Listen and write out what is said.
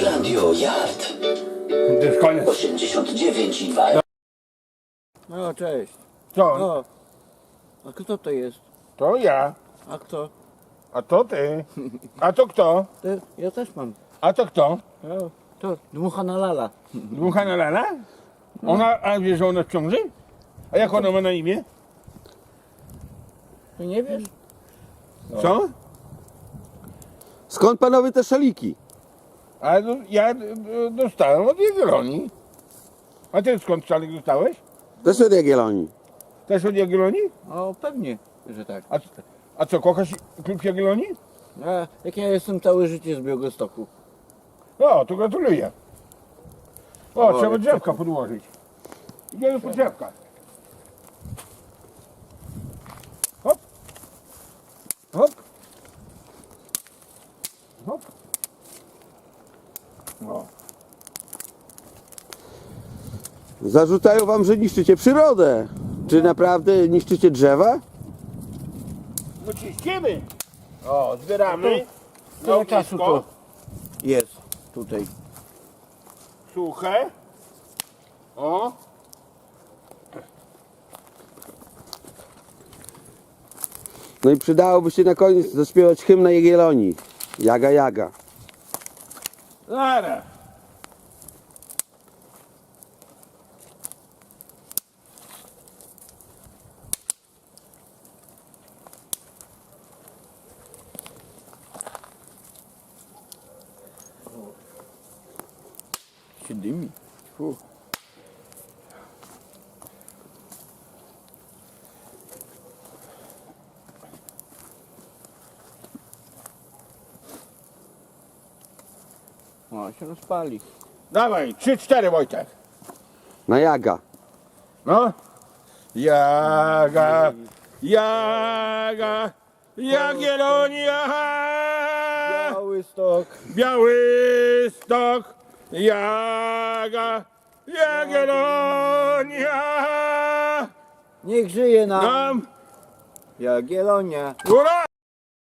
Radio Yard. 89 i 2. No cześć. Co? No. A kto to jest? To ja. A kto? A to ty. A to kto? To ja też mam. A to kto? O, to dmuchana lala. Dmuchana Lala? Ona, a wiesz, że ona w ciąży? A jak ona ma na imię? Ty nie wiesz? Co? Skąd panowie te szaliki? A no, ja e, dostałem od Jagiellonii. A ty skąd szalik dostałeś? Też od Jagiellonii. Też od Jagiellonii? O, pewnie, że tak. A, a co, kochasz klub Jagiellonii? A jak ja jestem całe życie z Białegostoku. O, to gratuluję. O, O, trzeba jak drzewka podłożyć. Idziemy po drzewka. Hop. Hop. Hop. O. Zarzucają wam, że niszczycie przyrodę. Czy naprawdę niszczycie drzewa? No czyścimy. O, zbieramy. Tyle czasu to jest tutaj. Suche. O. No i przydałoby się na koniec zaśpiewać hymn na Jagiellonii. Jaga, jaga. Zaraz. Się dymi. Fu. O, się rozpali. Dawaj, trzy, cztery Wojtek. Na jaga. No. Jaga, jaga, Jagiellonia, Biały stok. Białystok, jaga, Jagiellonia. Niech żyje nam Nam Jagiellonia. góra!